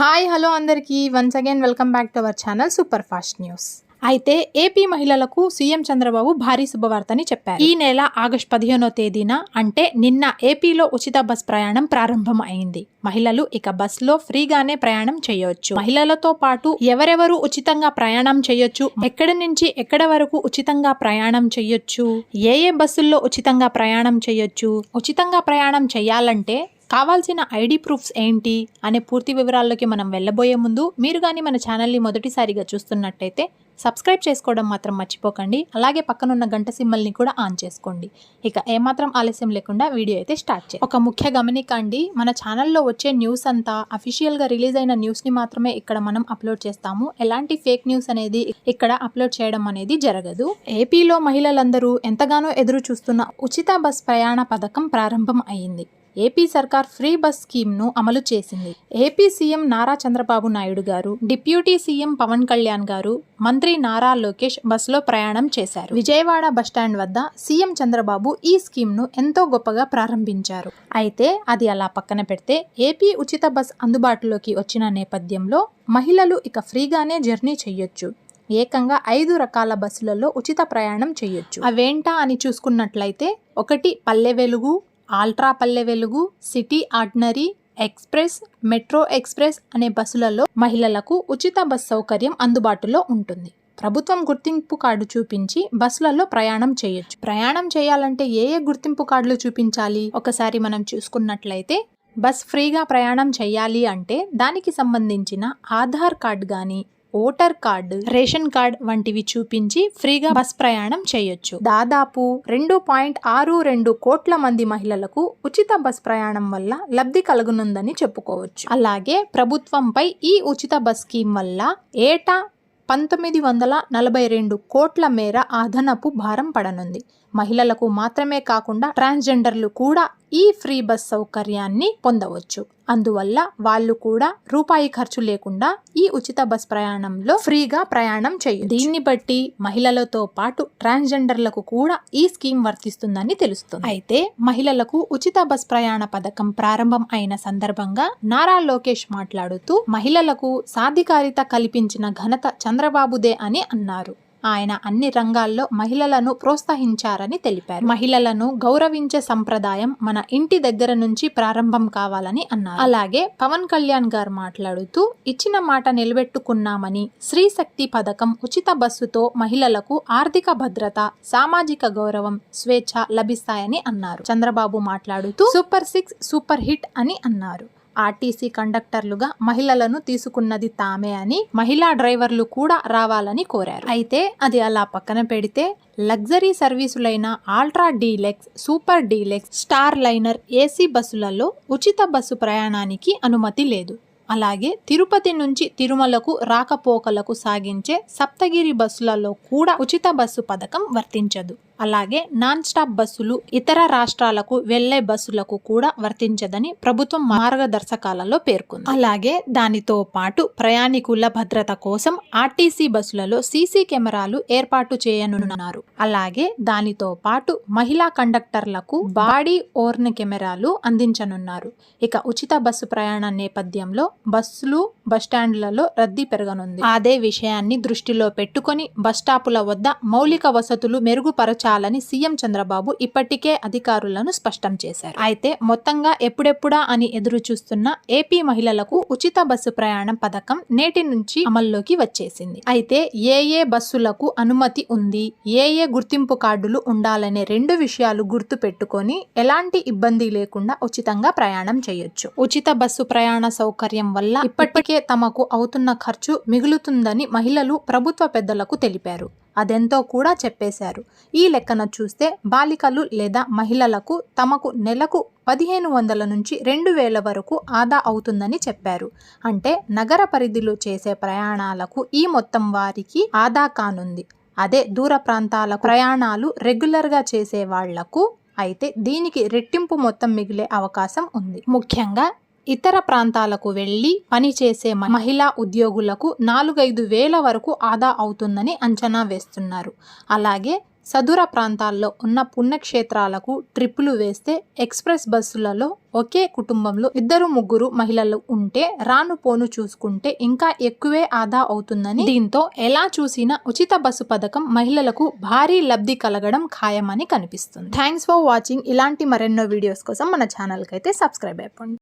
Hi hello అందరికీ. Once again welcome back to our channel super fast news అయితే AP మహిళలకు CM Chandrababu భారీ శుభవార్తని చెప్పారు. ఈ నెల ఆగస్టు పదిహేనో తేదీన అంటే నిన్న ఏపీలో ఉచిత బస్ ప్రయాణం ప్రారంభం అయింది మహిళలు ఇక బస్సులో ఫ్రీగానే ప్రయాణం చేయొచ్చు. మహిళలతో పాటు ఎవరెవరు ఉచితంగా ప్రయాణం చేయొచ్చు? ఎక్కడి నుంచి ఎక్కడ వరకు ఉచితంగా ప్రయాణం చేయొచ్చు? ఏ ఏ బస్సుల్లో ఉచితంగా ప్రయాణం చేయొచ్చు? ఉచితంగా ప్రయాణం చేయాలంటే కావాల్సిన ఐడి ప్రూఫ్స్ ఏంటి అనే పూర్తి వివరాల్లోకి మనం వెళ్ళబోయే ముందు మీరు కానీ మన ఛానల్ని మొదటిసారిగా చూస్తున్నట్టయితే సబ్స్క్రైబ్ చేసుకోవడం మాత్రం మర్చిపోకండి. అలాగే పక్కనున్న గంట సిమ్మల్ని కూడా ఆన్ చేసుకోండి. ఇక ఏమాత్రం ఆలస్యం లేకుండా వీడియో అయితే స్టార్ట్ చేయండి ఒక ముఖ్య గమనిక అండి మన ఛానల్లో వచ్చే న్యూస్ అంతా అఫీషియల్గా రిలీజ్ అయిన న్యూస్ని మాత్రమే ఇక్కడ మనం అప్లోడ్ చేస్తాము. ఎలాంటి ఫేక్ న్యూస్ అనేది ఇక్కడ అప్లోడ్ చేయడం అనేది జరగదు. ఏపీలో మహిళలందరూ ఎంతగానో ఎదురు చూస్తున్న ఉచిత బస్ ప్రయాణ పథకం ప్రారంభం అయింది. ఏపీ సర్కార్ ఫ్రీ బస్ స్కీమ్ను అమలు చేసింది. AP CM Nara Chandrababu Naidu garu deputy CM Pawan Kalyan గారు మంత్రి నారా లోకేష్ బస్సులో ప్రయాణం చేశారు. విజయవాడ బస్టాండ్ వద్ద సీఎం చంద్రబాబు ఈ స్కీమ్ను ఎంతో గొప్పగా ప్రారంభించారు. అయితే అది అలా పక్కన పెడితే ఏపీ ఉచిత బస్ అందుబాటులోకి వచ్చిన నేపథ్యంలో మహిళలు ఇక ఫ్రీగానే జర్నీ చేయొచ్చు ఏకంగా ఐదు రకాల బస్సులలో ఉచిత ప్రయాణం చేయొచ్చు అవేంటా అని చూసుకున్నట్లయితే ఒకటి పల్లె Velugu ultra Palle Velugu city ordinary express metro express అనే బస్సులలో మహిళలకు ఉచిత బస్ సౌకర్యం అందుబాటులో ఉంటుంది. ప్రభుత్వం గుర్తింపు కార్డు చూపించి బస్సులలో ప్రయాణం చేయొచ్చు. ప్రయాణం చేయాలంటే ఏ ఏ గుర్తింపు కార్డులు చూపించాలి? ఒకసారి మనం చూసుకున్నట్లయితే బస్ ఫ్రీగా ప్రయాణం చేయాలి అంటే దానికి సంబంధించిన ఆధార్ కార్డ్ కానీ ఓటర్ కార్డు రేషన్ కార్డ్ వంటివి చూపించి ఫ్రీగా బస్ ప్రయాణం చేయొచ్చు. దాదాపు రెండు పాయింట్ ఆరు రెండు కోట్ల మంది మహిళలకు ఉచిత బస్ ప్రయాణం వల్ల లబ్ధి కలుగునుందని చెప్పుకోవచ్చు. అలాగే ప్రభుత్వంపై ఈ ఉచిత బస్ స్కీమ్ వల్ల ఏటా పంతొమ్మిది వందల నలభై రెండు కోట్ల మేర అదనపు భారం పడనుంది. మహిళలకు మాత్రమే కాకుండా ట్రాన్స్జెండర్లు కూడా ఈ ఫ్రీ బస్ సౌకర్యాన్ని పొందవచ్చు. అందువల్ల వాళ్ళు కూడా రూపాయి ఖర్చు లేకుండా ఈ ఉచిత బస్ ప్రయాణంలో ఫ్రీగా ప్రయాణం చేయు దీన్ని బట్టి మహిళలతో పాటు ట్రాన్స్జెండర్లకు కూడా ఈ స్కీమ్ వర్తిస్తుందని తెలుస్తుంది. అయితే మహిళలకు ఉచిత బస్ ప్రయాణ పథకం ప్రారంభం అయిన సందర్భంగా నారా లోకేష్ మాట్లాడుతూ మహిళలకు సాధికారిత కల్పించిన ఘనత చంద్రబాబుదే అని అన్నారు. ఆయన అన్ని రంగాల్లో మహిళలను ప్రోత్సహించారని తెలిపారు. మహిళలను గౌరవించే సంప్రదాయం మన ఇంటి దగ్గర నుంచి ప్రారంభం కావాలని అన్నారు. అలాగే పవన్ కళ్యాణ్ గారు మాట్లాడుతూ ఇచ్చిన మాట నిలబెట్టుకున్నామని స్త్రీ శక్తి పథకం ఉచిత బస్సుతో మహిళలకు ఆర్థిక భద్రత సామాజిక గౌరవం స్వేచ్ఛ లభిస్తాయని అన్నారు. చంద్రబాబు మాట్లాడుతూ సూపర్ సిక్స్ సూపర్ హిట్ అని అన్నారు. ఆర్టీసీ కండక్టర్లుగా మహిళలను తీసుకున్నది తామే అని మహిళా డ్రైవర్లు కూడా రావాలని కోరారు. అయితే అది అలా పక్కన పెడితే luxury సర్వీసులైన ultra deluxe super deluxe star liner AC బస్సులలో ఉచిత బస్సు ప్రయాణానికి అనుమతి లేదు. అలాగే తిరుపతి నుంచి తిరుమలకు రాకపోకలకు సాగించే సప్తగిరి బస్సులలో కూడా ఉచిత బస్సు పథకం వర్తించదు. అలాగే నాన్ స్టాప్ బస్సులు ఇతర రాష్ట్రాలకు వెళ్ళే బస్సులకు కూడా వర్తించదని ప్రభుత్వం మార్గదర్శకాలలో పేర్కొంది. అలాగే దానితో పాటు ప్రయాణికుల భద్రత కోసం ఆర్టీసీ బస్సులలో సీసీ కెమెరాలు ఏర్పాటు చేయనున్నారు. అలాగే దానితో పాటు మహిళా కండక్టర్లకు బాడీ ఓర్న్ కెమెరాలు అందించనున్నారు. ఇక ఉచిత బస్సు ప్రయాణ నేపథ్యంలో బస్సులు బస్టాండ్లలో రద్దీ పెరగనుంది. అదే విషయాన్ని దృష్టిలో పెట్టుకొని బస్టాపుల వద్ద మౌలిక వసతులు మెరుగుపరచాలని సీఎం చంద్రబాబు ఇప్పటికే అధికారులను స్పష్టం చేశారు. అయితే మొత్తంగా ఎప్పుడెప్పుడా అని ఎదురు చూస్తున్న ఏపీ మహిళలకు ఉచిత బస్సు ప్రయాణం పథకం నేటి నుంచి అమల్లోకి వచ్చేసింది. అయితే ఏ ఏ బస్సులకు అనుమతి ఉంది ఏ ఏ గుర్తింపు కార్డులు ఉండాలనే రెండు విషయాలు గుర్తు పెట్టుకొని ఎలాంటి ఇబ్బంది లేకుండా ఉచితంగా ప్రయాణం చేయొచ్చు. ఉచిత బస్సు ప్రయాణ సౌకర్యం వల్ల ఇప్పటికే తమకు అవుతున్న ఖర్చు మిగులుతుందని మహిళలు ప్రభుత్వ పెద్దలకు తెలిపారు. అదెంతో కూడా చెప్పేశారు. ఈ లెక్కన చూస్తే బాలికలు లేదా మహిళలకు తమకు నెలకు పదిహేను వందల నుంచి రెండు వేల వరకు ఆదా అవుతుందని చెప్పారు. అంటే నగర పరిధిలో చేసే ప్రయాణాలకు ఈ మొత్తం వారికి ఆదా కానుంది. అదే దూర ప్రాంతాల ప్రయాణాలు రెగ్యులర్గా చేసే వాళ్ళకు అయితే దీనికి రెట్టింపు మొత్తం మిగిలే అవకాశం ఉంది. ముఖ్యంగా ఇతర ప్రాంతాలకు వెళ్ళి పనిచేసే మహిళా ఉద్యోగులకు నాలుగైదు వేల వరకు ఆదా అవుతుందని అంచనా వేస్తున్నారు. అలాగే సదూర ప్రాంతాల్లో ఉన్న పుణ్యక్షేత్రాలకు ట్రిప్పులు వేస్తే ఎక్స్ప్రెస్ బస్సులలో ఒకే కుటుంబంలో ఇద్దరు ముగ్గురు మహిళలు ఉంటే రాను పోను చూసుకుంటే ఇంకా ఎక్కువే ఆదా అవుతుందని దీంతో ఎలా చూసినా ఉచిత బస్సు పథకం మహిళలకు భారీ లబ్ధి కలగడం ఖాయమని కనిపిస్తుంది. Thanks for watching. ఇలాంటి మరెన్నో వీడియోస్ కోసం మన ఛానల్కి అయితే సబ్స్క్రైబ్ అయిపోండి.